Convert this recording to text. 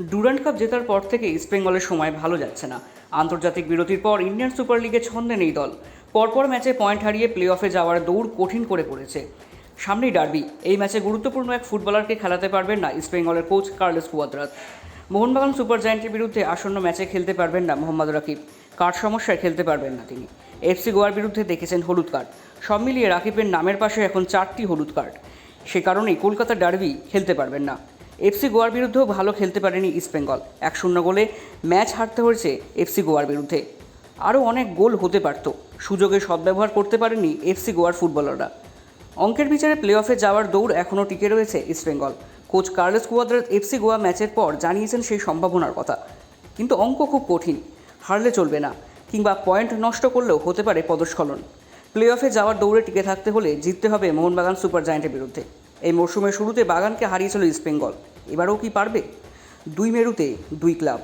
Durand cup জেতার পর থেকে ইস্টবেঙ্গলের সময় ভালো যাচ্ছে না। আন্তর্জাতিক বিরতির পর ইন্ডিয়ান সুপার লিগে ছন্দে নেই দল। পরপর ম্যাচে পয়েন্ট হারিয়ে প্লে অফে যাওয়ার দৌড় কঠিন করে পড়েছে। সামনেই ডার্বি। এই ম্যাচে গুরুত্বপূর্ণ এক ফুটবলারকে খেলাতে পারবেন না ইস্টবেঙ্গলের coach Carles Cuadrat. Mohun Bagan super জায়েন্টের বিরুদ্ধে আসন্ন ম্যাচে খেলতে পারবেন না মোহাম্মদ রাকিব। কার্ড সমস্যায় খেলতে পারবেন না তিনি? এফসি গোয়ার বিরুদ্ধে দেখেছেন হলুদ কার্ড। সব মিলিয়ে রাকিবের নামের পাশে এখন চারটি হলুদ কার্ড। সে কারণেই কলকাতা ডার্বি খেলতে পারবেন না। এফসি গোয়ার বিরুদ্ধেও ভালো খেলতে পারেনি ইস্টবেঙ্গল এক শূন্য গোলে ম্যাচ হারতে হয়েছে এফসি গোয়ার বিরুদ্ধে। আরও অনেক গোল হতে পারত। সুযোগে সদ্ব্যবহার করতে পারেনি এফসি গোয়ার ফুটবলাররা। অঙ্কের বিচারে প্লে অফে যাওয়ার দৌড় এখনও টিকে রয়েছে East Bengal coach Carles Cuadrat FC Goa ম্যাচের পর জানিয়েছেন সেই সম্ভাবনার কথা। কিন্তু অঙ্ক খুব কঠিন, হারলে চলবে না, কিংবা পয়েন্ট নষ্ট করলেও হতে পারে পদস্খলন। প্লে অফে যাওয়ার দৌড়ে টিকে থাকতে হলে জিততে হবে মোহনবাগান সুপার জায়েন্টের বিরুদ্ধে। এই মরশুমের শুরুতে বাগানকে হারিয়েছিল ইস্টবেঙ্গল এবারেও কি পারবে? দুই মেরুতে দুই ক্লাব।